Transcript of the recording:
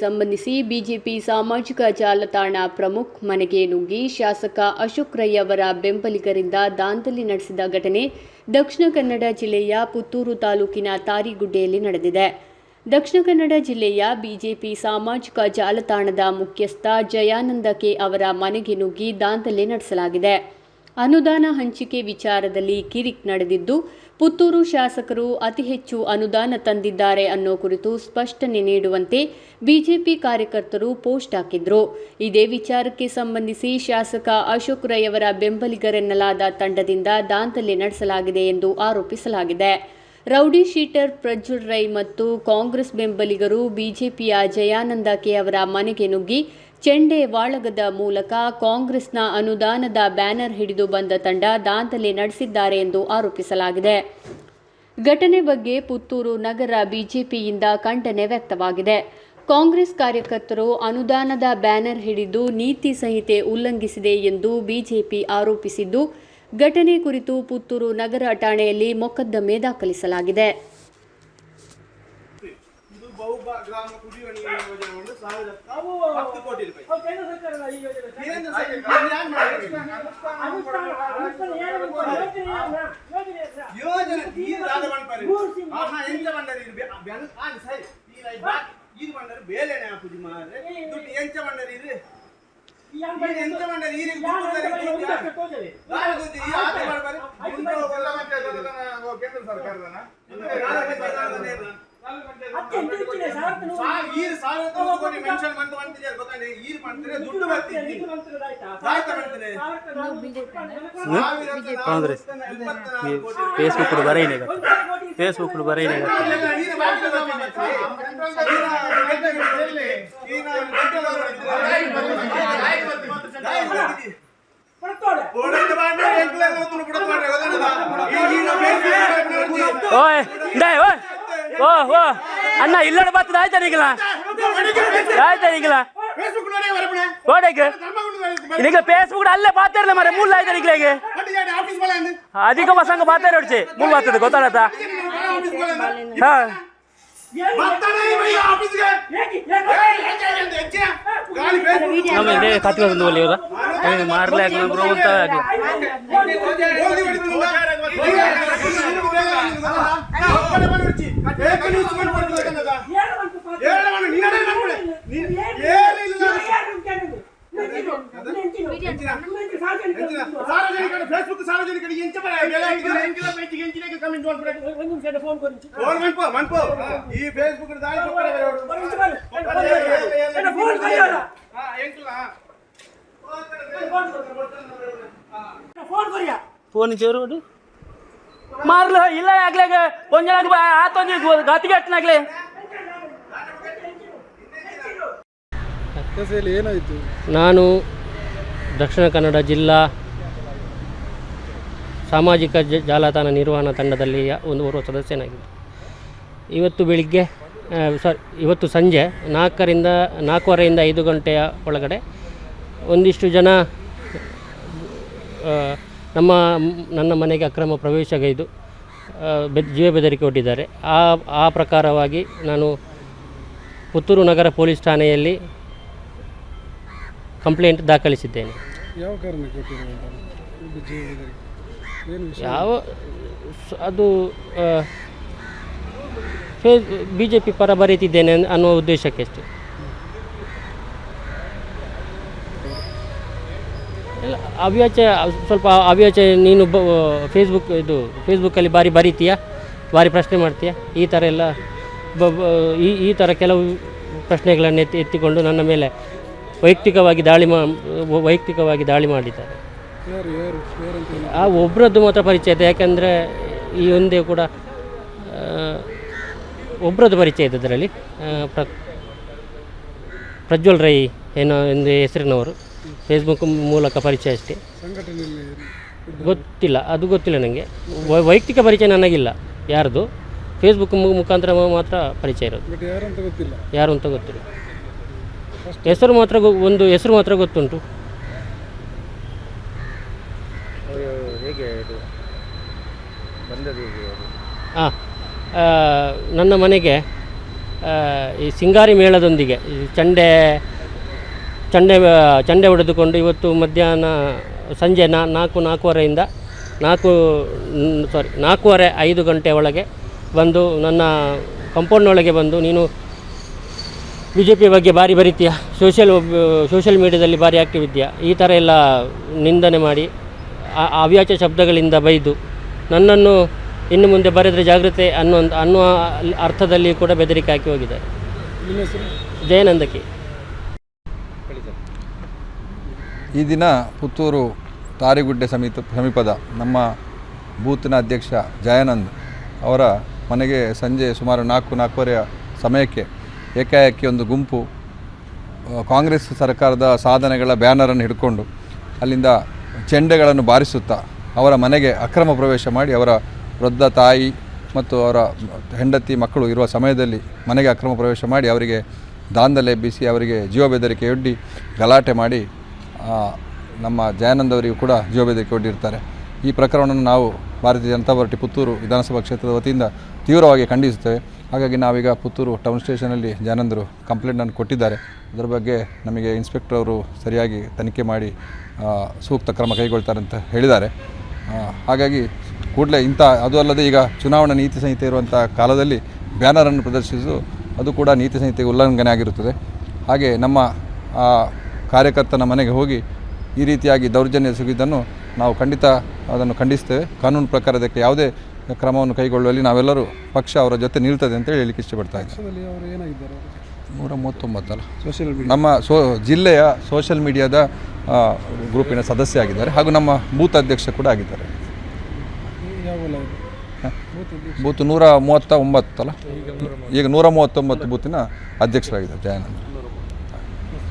ಸಂಬಂಧಿಸಿ ಬಿಜೆಪಿ ಸಾಮಾಜಿಕ ಜಾಲತಾಣ ಪ್ರಮುಖ್ ಮನೆಗೆ ನುಗ್ಗಿ ಶಾಸಕ ಅಶೋಕ್ ರೈ ಅವರ ಬೆಂಬಲಿಗರಿಂದ ದಾಂಧಲೆ ನಡೆಸಿದ ಘಟನೆ ದಕ್ಷಿಣ ಕನ್ನಡ ಜಿಲ್ಲೆಯ ಪುತ್ತೂರು ತಾಲೂಕಿನ ತಾರಿಗುಡ್ಡೆಯಲ್ಲಿ ನಡೆದಿದೆ. ದಕ್ಷಿಣ ಕನ್ನಡ ಜಿಲ್ಲೆಯ ಬಿಜೆಪಿ ಸಾಮಾಜಿಕ ಜಾಲತಾಣದ ಮುಖ್ಯಸ್ಥ ಜಯಾನಂದ ಕೆ ಅವರ ಮನೆಗೆ ನುಗ್ಗಿ ದಾಂಧಲೆ ನಡೆಸಲಾಗಿದೆ. ಅನುದಾನ ಹಂಚಿಕೆ ವಿಚಾರದಲ್ಲಿ ಕಿರಿಕ್ ನಡೆದಿದ್ದು, ಪುತ್ತೂರು ಶಾಸಕರು ಅತಿ ಹೆಚ್ಚು ಅನುದಾನ ತಂದಿದ್ದಾರೆ ಅನ್ನೋ ಕುರಿತು ಸ್ಪಷ್ಟನೆ ನೀಡುವಂತೆ ಬಿಜೆಪಿ ಕಾರ್ಯಕರ್ತರು ಪೋಸ್ಟ್ ಹಾಕಿದ್ರು. ಇದೇ ವಿಚಾರಕ್ಕೆ ಸಂಬಂಧಿಸಿ ಶಾಸಕ ಅಶೋಕ್ ರೈ ಅವರ ಬೆಂಬಲಿಗರೆನ್ನಲಾದ ತಂಡದಿಂದ ದಾಂಧಲೆ ನಡೆಸಲಾಗಿದೆ ಎಂದು ಆರೋಪಿಸಲಾಗಿದೆ. ರೌಡಿ ಶೀಟರ್ ಪ್ರಜ್ವಲ್ ರೈ ಮತ್ತು ಕಾಂಗ್ರೆಸ್ ಬೆಂಬಲಿಗರು ಬಿಜೆಪಿಯ ಜಯಾನಂದ ಕೆ ಅವರ ಮನೆಗೆ ನುಗ್ಗಿ ಚೆಂಡೆ ವಾಳಗದ ಮೂಲಕ ಕಾಂಗ್ರೆಸ್ನ ಅನುದಾನದ ಬ್ಯಾನರ್ ಹಿಡಿದು ಬಂದ ತಂಡ ದಾಂಧಲೆ ನಡೆಸಿದ್ದಾರೆ ಎಂದು ಆರೋಪಿಸಲಾಗಿದೆ. ಘಟನೆ ಬಗ್ಗೆ ಪುತ್ತೂರು ನಗರ ಬಿಜೆಪಿಯಿಂದ ಖಂಡನೆ ವ್ಯಕ್ತವಾಗಿದೆ. ಕಾಂಗ್ರೆಸ್ ಕಾರ್ಯಕರ್ತರು ಅನುದಾನದ ಬ್ಯಾನರ್ ಹಿಡಿದು ನೀತಿ ಸಂಹಿತೆ ಉಲ್ಲಂಘಿಸಿದೆ ಎಂದು ಬಿಜೆಪಿ ಆರೋಪಿಸಿದ್ದು, ಘಟನೆ ಕುರಿತು ಪುತ್ತೂರು ನಗರ ಠಾಣೆಯಲ್ಲಿ ಮೊಕದ್ದಮೆ ದಾಖಲಿಸಲಾಗಿದೆ. ಇದು ಬಹುಗ್ರಾಮ ಕುಡಿಯುವ ನೀರಿನ ಯೋಜನೆ ಒಂದು ಸಾವಿರ ಅವು ಹತ್ತು ಕೋಟಿ ರೂಪಾಯಿ ಅವು ಕೇಂದ್ರ ಸರ್ಕಾರದ ಈ ಯೋಜನೆ ಕೇಂದ್ರ ಸರ್ಕಾರ ಯಾರು ಮಾಡಿದ್ರು? ಅನುಷ್ಠಾನ ಅನುಷ್ಠಾನ ಏನು ಗೊತ್ತಾ? ಯೋಜನೆ ಏನು? ಯೋಜನೆ ಹೆಸ್ರಾ? ಯೋಜನೆ ನೀರು ರಾಧ ಮಾಡ್ತಾರೆ ಮೂರು ಸಿಂಹ. ಆಹಾ ಎಂತ ಬಂಡಾರಿ ಇದು ಬೆ- ಬೆಲ್- ಆ, ಸರಿ ಈಗ ಇದು ಬಾ- ಇದು ಬಂಡಾರಿ ಬೇಲೆನೆ ಹಾಕುದು ಮಾರ್ರೆ ದುಡ್ಡು ಎಂಚ ಬಂಡಾರಿ ಇದು ಈ ಯಾವ ಇದು ಎಂತ ಬಂಡಾರಿ ಈ ರೀತಿ ಯಾವ ದುಡ್ಡು ಯಾವ ದುಡ್ಡು ಯಾವ ತೋಜದೆ? ಯಾರು ಗೊತ್ತಿ? ಈ ಆಟ ಮಾಡ್ಬಾರಿ. ಮುಂದೆ ಹೋಗಲ್ಲ ಮತ್ತೆ ಅದು. ಕೇಂದ್ರ ಸರ್ಕಾರದನ ಈರು ಸಾವಿರದ ನೂರು ಕೋಟಿ ಮೆನ್ಷನ್ ಈರು ಮಾಡ್ತಾರೆ ದುಡ್ಡು ಬರ್ತೀನಿ? ಆಯ್ತಾ. ಫೇಸ್ಬುಕ್ ಬರೀನೆ ಫೇಸ್ಬುಕ್ ಅಧಿಕ ಮಸಂಗ ಪಾತಾರ ಹೊಡ್ಚೆ ಮೂಲ ಬರ್ತದೆ ಗೊತ್ತಾಗತ್ತ ಆಫೀಸ್ ಬಲ ಅಂದು. ಹಾ ಏನು? ಬರ್ತಾನೆ ಇವ ಈ ಆಫೀಸ್ಗೆ. ಹೇಗೆ? ಏನು? ಏಯ್, ಹೆಚ್ಚೆ ಅಂತ ಹೆಚ್ಚೆ. ಗಾಳಿ Facebook. ನಮ್ಮ ಇದೇ ಕತ್ತಿ ಬಂದು ಒಲಿ ಇವರ ಮಾಡ್ಲೇ ಆಗ್ಲ ಬ್ರೋ ಅಂತ ಆಗ್ಲ ಓದಿ ಹೊಡಿತು ಮುಂದ. ಒಬ್ಬನೇ ಬಂದು ಬಿಡ್ಚಿ. ಏಕ ನ್ಯೂಸ್ ಮಾಡಿ ಕೊಡ್ತದೆ ಕನ್ನಡ. ಏನು ಬಂತು ಪಾತ್ರ? ಹೇಳು ಮನೆ, ನೀನೇ ನಂಬಿಡು. ನೀ- ಏನು ಇಲ್ಲ. ಏನು ಕೇಳಿದ್ದು? ನೆಂಚಿದು. ನೆಂಚಿದು. ನೆಂಚಿದು ಸಾರ್ವಜನಿಕ ಮಾರ್ಲ ಇಲ್ಲ ಆಗ್ಲಾಗ ಒಂದ್ ಅಟ್ಟನಾಗ್ಲೆ ಅಕ್ಕಸೆಯಲ್ಲಿ ಏನಾಯ್ತು? ನಾನು ದಕ್ಷಿಣ ಕನ್ನಡ ಜಿಲ್ಲಾ ಸಾಮಾಜಿಕ ಜ- ಜಾಲತಾಣ ನಿರ್ವಹಣಾ ತಂಡದಲ್ಲಿ ಒಂದು ಓರ್ವ ಸದಸ್ಯನಾಗಿದ್ದೆ. ಇವತ್ತು ಬೆಳಿಗ್ಗೆ ಸಾರಿ ಇವತ್ತು ಸಂಜೆ ನಾಲ್ಕರಿಂದ ನಾಲ್ಕೂವರೆಯಿಂದ ಐದು ಗಂಟೆಯ ಒಳಗಡೆ ಒಂದಿಷ್ಟು ಜನ ನಮ್ಮ ನನ್ನ ಮನೆಗೆ ಅಕ್ರಮ ಪ್ರವೇಶಗೈದು ಬೆದ್ ಬೆ- ಜೀವ ಬೆದರಿಕೆ ಒಡ್ಡಿದ್ದಾರೆ. ಆ ಆ ಪ್ರಕಾರವಾಗಿ ನಾನು ಪುತ್ತೂರು ನಗರ ಪೊಲೀಸ್ ಠಾಣೆಯಲ್ಲಿ ಕಂಪ್ಲೇಂಟ್ ದಾಖಲಿಸಿದ್ದೇನೆ. ಯಾವ ಕಾರಣಕ್ಕೆ ಯಾವ ಅದು ಫೇಸ್ ಬಿ ಜೆ ಪಿ ಪರ ಬರೀತಿದ್ದೇನೆ ಅನ್- ಅನ್ನೋ ಉದ್ದೇಶಕ್ಕೆ ಅಷ್ಟೇ. ಅವ್ಯಾಚ ಸ್ವಲ್ಪ ಅವ್ಯಾಚೆ ನೀನು ಬ ಫೇಸ್ಬುಕ್ ಇದು ಫೇಸ್ಬುಕ್ಕಲ್ಲಿ ಭಾರಿ ಬರೀತೀಯಾ? ಭಾರಿ ಪ್ರಶ್ನೆ ಮಾಡ್ತೀಯಾ? ಈ ಥರ ಎಲ್ಲ ಬ ಈ ಈ ಥರ ಕೆಲವು ಪ್ರಶ್ನೆಗಳನ್ನು ಎತ್ತಿ ಎತ್ತಿಕೊಂಡು ನನ್ನ ಮೇಲೆ ವೈಯಕ್ತಿಕವಾಗಿ ದಾಳಿ ಮಾ ವೈಯಕ್ತಿಕವಾಗಿ ದಾಳಿ ಮಾಡಿದ್ದಾರೆ. ಆ ಒಬ್ಬರದ್ದು ಮಾತ್ರ ಪರಿಚಯ ಇದೆ ಯಾಕೆಂದರೆ ಈ ಒಂದೇ ಕೂಡ ಒಬ್ಬರದ್ದು ಪರಿಚಯ ಇದೆ ಅದರಲ್ಲಿ. ಪ್ರ ಪ್ರಜ್ವಲ್ ರೈ ಏನೋ ಒಂದು ಹೆಸರಿನವರು. ಫೇಸ್ಬುಕ್ ಮೂಲಕ ಪರಿಚಯ ಅಷ್ಟೇ. ಗೊತ್ತಿಲ್ಲ ಅದು ಗೊತ್ತಿಲ್ಲ ನನಗೆ ವೈ- ವೈಯಕ್ತಿಕ ಪರಿಚಯ ನನಗಿಲ್ಲ ಯಾರ್ದು? ಫೇಸ್ಬುಕ್ ಮುಖಾಂತರ ಮಾತ್ರ ಪರಿಚಯ ಇರೋದು. ಯಾರು ಅಂತ ಗೊತ್ತಿಲ್ಲ. ಹೆಸರು ಮಾತ್ರ ಗೊ- ಒಂದು ಹೆಸರು ಮಾತ್ರ ಗೊತ್ತುಂಟು. ಹಾಂ ನನ್ನ ಮನೆಗೆ ಈ ಸಿಂಗಾರಿ ಮೇಳದೊಂದಿಗೆ ಈ ಚಂಡೆ ಚಂಡೆ ಚಂಡೆ ಹೊಡೆದುಕೊಂಡು ಇವತ್ತು ಮಧ್ಯಾಹ್ನ ಸಂಜೆ ನಾ ನಾಲ್ಕು ನಾಲ್ಕೂವರೆಯಿಂದ ನಾಲ್ಕು ಸಾರಿ ನಾಲ್ಕೂವರೆ ಐದು ಗಂಟೆ ಒಳಗೆ ಬಂದು ನನ್ನ ಕಂಪೌಂಡ್ನೊಳಗೆ ಬಂದು ನೀನು ಬಿ ಜೆ ಪಿ ಬಗ್ಗೆ ಭಾರಿ ಬರೀತೀಯ ಸೋಷಿಯಲ್ ಸೋಷಿಯಲ್ ಮೀಡ್ಯಾದಲ್ಲಿ ಭಾರಿ ಆ್ಯಕ್ಟಿವ್ ಇದೆಯಾ ಈ ಥರ ಎಲ್ಲ ನಿಂದನೆ ಮಾಡಿ ಅವ್ಯಾಚ ಶಬ್ದಗಳಿಂದ ಬೈದು ನನ್ನನ್ನು ಇನ್ನು ಮುಂದೆ ಬರೆದರೆ ಜಾಗೃತೆ ಅನ್ನೋ ಅನ್ನುವ ಅರ್ಥದಲ್ಲಿ ಕೂಡ ಬೆದರಿಕೆ ಹಾಕಿ ಹೋಗಿದ್ದಾರೆ ಜಯನಂದಕಿ. ಈ ದಿನ ಪುತ್ತೂರು ತಾರಿಗುಡ್ಡೆ ಸಮೀಪ, ಸಮೀಪದ ನಮ್ಮ ಬೂತ್ನ ಅಧ್ಯಕ್ಷ ಜಯಾನಂದ್ ಅವರ ಮನೆಗೆ ಸಂಜೆ ಸುಮಾರು ನಾಲ್ಕು ನಾಲ್ಕೂವರೆಯ ಸಮಯಕ್ಕೆ ಏಕಾಏಕಿ ಒಂದು ಗುಂಪು ಕಾಂಗ್ರೆಸ್ ಸರ್ಕಾರದ ಸಾಧನೆಗಳ ಬ್ಯಾನರನ್ನು ಹಿಡ್ಕೊಂಡು ಅಲ್ಲಿಂದ ಚೆಂಡೆಗಳನ್ನು ಬಾರಿಸುತ್ತಾ ಅವರ ಮನೆಗೆ ಅಕ್ರಮ ಪ್ರವೇಶ ಮಾಡಿ ಅವರ ವೃದ್ಧ ತಾಯಿ ಮತ್ತು ಅವರ ಹೆಂಡತಿ ಮಕ್ಕಳು ಇರುವ ಸಮಯದಲ್ಲಿ ಮನೆಗೆ ಅಕ್ರಮ ಪ್ರವೇಶ ಮಾಡಿ ಅವರಿಗೆ ದಾಂಧಲೆ ಎಬ್ಬಿಸಿ ಅವರಿಗೆ ಜೀವ ಬೆದರಿಕೆಯೊಡ್ಡಿ ಗಲಾಟೆ ಮಾಡಿ ನಮ್ಮ ಜಯಾನಂದ್ ಅವರಿಗೂ ಕೂಡ ಜೀವ ಬೆದರಿಕೆ ಒಡ್ಡಿರ್ತಾರೆ. ಈ ಪ್ರಕರಣವನ್ನು ನಾವು ಭಾರತೀಯ ಜನತಾ ಪಾರ್ಟಿ ಪುತ್ತೂರು ವಿಧಾನಸಭಾ ಕ್ಷೇತ್ರದ ವತಿಯಿಂದ ತೀವ್ರವಾಗಿ ಖಂಡಿಸುತ್ತೇವೆ. ಹಾಗಾಗಿ ನಾವೀಗ ಪುತ್ತೂರು ಟೌನ್ ಸ್ಟೇಷನಲ್ಲಿ ಜಯಾನಂದರು ಕಂಪ್ಲೇಂಟನ್ನು ಕೊಟ್ಟಿದ್ದಾರೆ. ಅದರ ಬಗ್ಗೆ ನಮಗೆ ಇನ್ಸ್ಪೆಕ್ಟರ್ ಅವರು ಸರಿಯಾಗಿ ತನಿಖೆ ಮಾಡಿ ಸೂಕ್ತ ಕ್ರಮ ಕೈಗೊಳ್ತಾರೆ ಅಂತ ಹೇಳಿದ್ದಾರೆ. ಹಾಗಾಗಿ ಕೂಡಲೇ ಇಂಥ, ಅದು ಅಲ್ಲದೆ ಈಗ ಚುನಾವಣಾ ನೀತಿ ಸಂಹಿತೆ ಇರುವಂಥ ಕಾಲದಲ್ಲಿ ಬ್ಯಾನರನ್ನು ಪ್ರದರ್ಶಿಸು ಅದು ಕೂಡ ನೀತಿ ಸಂಹಿತೆಗೆ ಉಲ್ಲಂಘನೆ ಆಗಿರುತ್ತದೆ. ಹಾಗೆ ನಮ್ಮ ಕಾರ್ಯಕರ್ತನ ಮನೆಗೆ ಹೋಗಿ ಈ ರೀತಿಯಾಗಿ ದೌರ್ಜನ್ಯ ಸುಗಿದ್ದನ್ನು ನಾವು ಖಂಡಿತ ಅದನ್ನು ಖಂಡಿಸ್ತೇವೆ. ಕಾನೂನು ಪ್ರಕಾರ ಅದಕ್ಕೆ ಯಾವುದೇ ಕ್ರಮವನ್ನು ಕೈಗೊಳ್ಳುವಲ್ಲಿ ನಾವೆಲ್ಲರೂ ಪಕ್ಷ ಅವರ ಜೊತೆ ನಿಲ್ತದೆ ಅಂತ ಹೇಳಲಿಕ್ಕೆ ಇಷ್ಟಪಡ್ತಾ ಇದ್ದೀನಿ. ಅವರು ನೂರ ಮೂವತ್ತೊಂಬತ್ತಲ್ಲ. Social media. ನಮ್ಮ ಸೋ ಜಿಲ್ಲೆಯ ಸೋಷಿಯಲ್ ಮೀಡಿಯಾದ ಗ್ರೂಪಿನ ಸದಸ್ಯ ಆಗಿದ್ದಾರೆ ಹಾಗೂ ನಮ್ಮ ಬೂತ್ ಅಧ್ಯಕ್ಷ ಕೂಡ ಆಗಿದ್ದಾರೆ. ಬೂತ್ ನೂರ ಮೂವತ್ತ ಒಂಬತ್ತಲ್ಲ ಈಗ ನೂರ ಮೂವತ್ತೊಂಬತ್ತು ಬೂತಿನ ಅಧ್ಯಕ್ಷರಾಗಿದ್ದಾರೆ ಜಯಾನಂದ